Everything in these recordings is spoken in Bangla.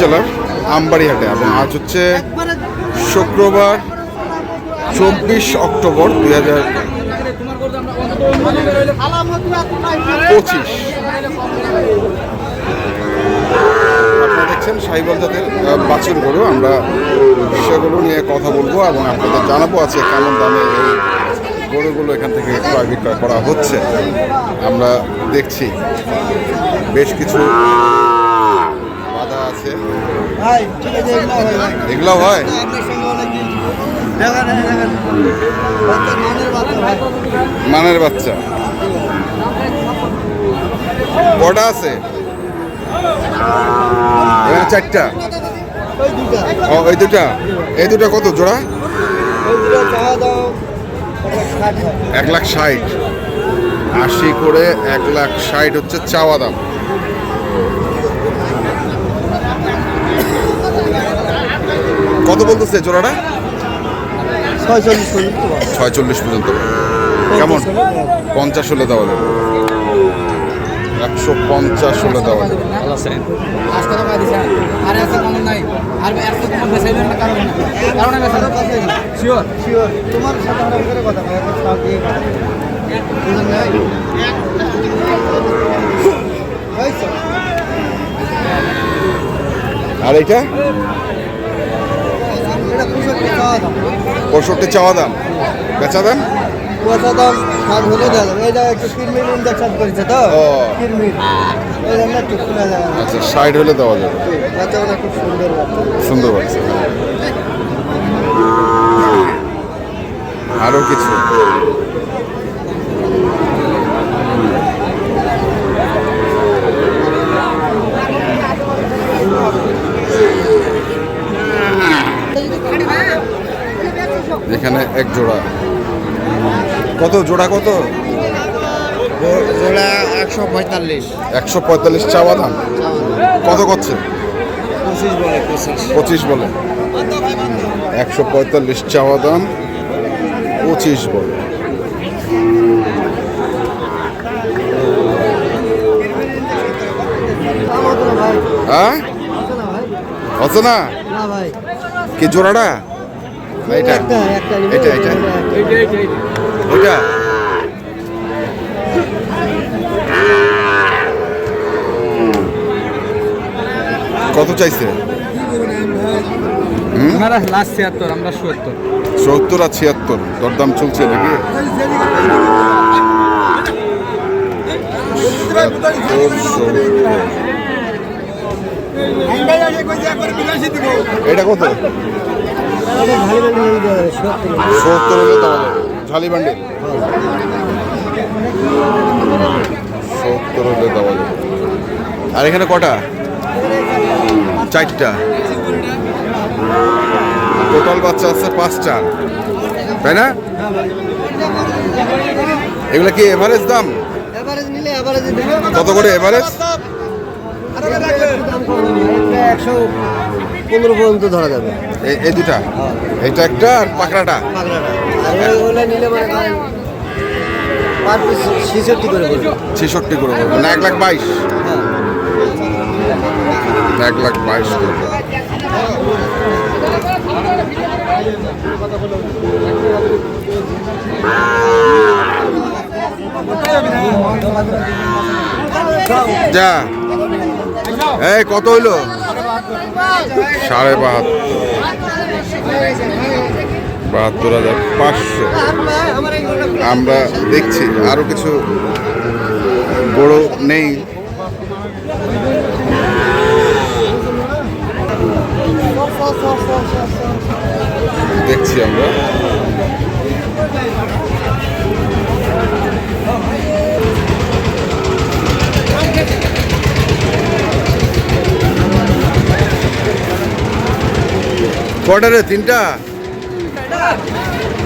জেলার আমবাড়িহাটে এবং আজ হচ্ছে শুক্রবার চব্বিশ অক্টোবর দুই হাজার পঁচিশ। আপনারা দেখছেন সাইবল জাতের বাছুর গরু। আমরা সেগুলো নিয়ে কথা বলব এবং আপনাদের জানাব আছে কেমন দামে এই গরুগুলো এখান থেকে ক্রয় বিক্রয় করা হচ্ছে। আমরা দেখছি। বেশ কিছু আছে। এগুলো হয় মানের বাচ্চা কটা আছে? চারটা। ও এই দুটা এই দুটা কত জোড়া? এক লাখ ষাট। আশি করে এক লাখ ষাট হচ্ছে চাওয়া দাম। কত বলতেছে জোড়াটা? ছয়চল্লিশ পর্যন্ত। কেমন? পঞ্চাশ হলে দেওয়া যাবে। একশো পঞ্চাশ হলে দেওয়া যাবে। পাই আর এটা পঁয়ষট্টি চাওয়া দাম পঁয়ষট্টি চাওয়া দাম। বেচা দাম? পয়সা দাম আর হলে এই জায়গায় একটু কিরমির ইঞ্জেকশন করেছে তো? কিরমির এই জন্য একটু যাবে আচ্ছা হলে দেওয়া যাবে। বাচ্চাগুলো খুব সুন্দর সুন্দর বাচ্চা। আরও কিছু? কত? জোড়া কত? জোড়া একশো পঁয়তাল্লিশ। একশো পঁয়তাল্লিশ চাওয়া দাম। কত করছে? পঁচিশ বলে পঁচিশ। বলে। একশো পঁয়তাল্লিশ চাওয়া দাম পঁচিশ বলে। হ্যাঁ? আছে না? কি জোড়াটা? এটা। এটা এটা। ওইটা কত চাইছে? ওনারা লাস্ট ছিয়াত্তর আমরা সত্তর। সত্তর আর ছিয়াত্তর দরদাম চলছে নাকি। এটা কত? সত্তর হলে যাবে ঝালি বান্ডিল। সত্তর হলে দেওয়া যাবে। আর এখানে কটা? চারটা। টোটাল বাচ্চা আছে পাঁচটা। তাই না? এগুলো কি এভারেজ দাম? কত করে এভারেজ একশো পনেরো পর্যন্ত ধরা যাবে। এই দুটা? এইটা একটা আর পাকড়াটা? পাগলাটা মানে ছেষট্টি করে পড়বে না, এক লাখ বাইশ। এক লাখ বাইশ করে পড়বে। যা। এই, কত হইল? সাড়ে বাহাত্তর। বাহাত্তর হাজার পাঁচশো। আমরা দেখছি আরও কিছু বড় নেই। দেখছি আমরা। কটা রে তিনটা?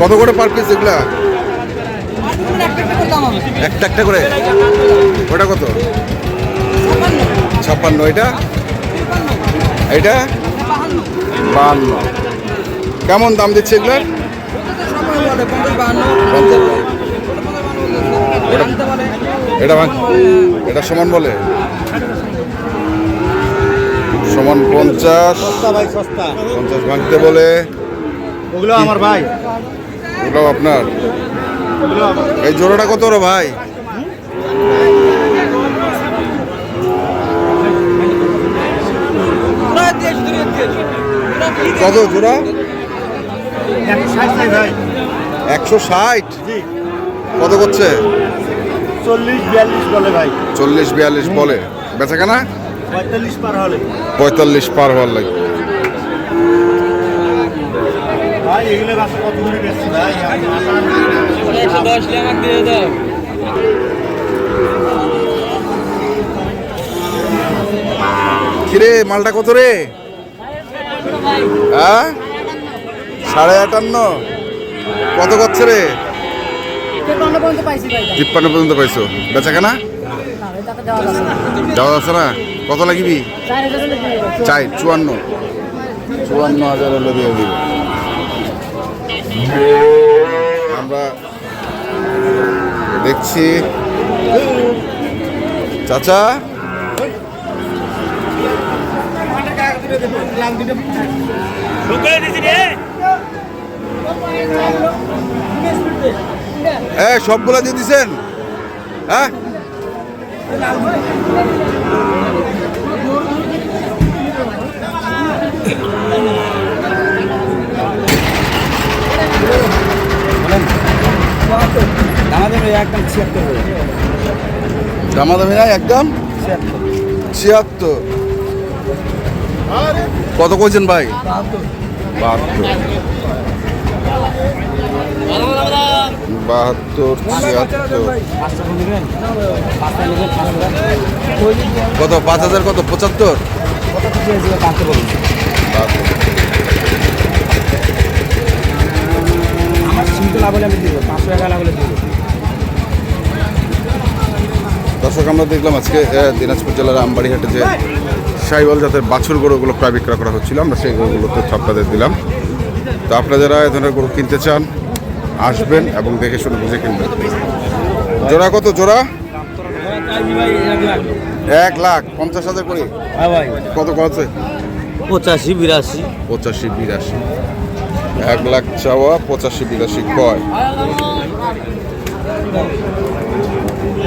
কত করে পার পিস এগুলা? একটা একটা করে? ওটা কত? ছাপ্পান্ন। এটা? এটা? বাহান্ন কেমন দাম দিচ্ছে এগুলার এটা এটা সমান বলে? সমান পঞ্চাশ। পঞ্চাশ ভাঙতে বলে। ওগুলো আমার ভাই। ওটাও আপনার? এই জোড়াটা কত রে ভাই? কত জোড়া? একশো ষাট কত করছে? চল্লিশ বিয়াল্লিশ বলে ভাই। চল্লিশ বিয়াল্লিশ বলে। বেচা কেনা? পঁয়তাল্লিশ পার হলে। পঁয়তাল্লিশ পার হওয়ার লাগে। করে বেশি ভাই? দশ টাকা দিয়ে দাও। কিরে মালটা কত রে? হ্যাঁ? সাড়ে আটান্ন। কত করছে রে? তিপ্পান্ন পর্যন্ত পাইছো বেচা কেনা? যাওয়া যাচ্ছে না? কত লাগিবি। চাই চুয়ান্ন। চুয়ান্ন হাজার হলে দিয়ে দিব। আমরা দেখছি। চাচা? সবগুলা দিয়ে দিছেন? হ্যাঁ? একদম ছিয়াত্তর দামাদামি নাই একদম ছিয়াত্তর। কত কইছেন ভাই? বাহাত্তর। ছিয়াত্তর। কত পাঁচ হাজার কত পঁচাত্তর। আমার সিমটা লাভ হলে আমি দিব পাঁচশো টাকা লাভ হলে দিব। দর্শক আমরা দেখলাম আজকে দিনাজপুর জেলার আমবাড়িহাটে যে সাইবল জাতের বাছুর গরুগুলো প্রায় বিক্রয় করা হচ্ছিল আমরা সেই গরুগুলো তথ্য আপনাদের দিলাম। তো আপনারা যারা এ ধরনের গরু কিনতে চান আসবেন এবং দেখে শুনে বুঝে কিনবেন। জোড়া কত জোড়া? এক লাখ পঞ্চাশ হাজার করে। হ্যাঁ কত কত পঁচাশি বিরাশি। পঁচাশি বিরাশি। এক লাখ চাওয়া পঁচাশি বিরাশি কয়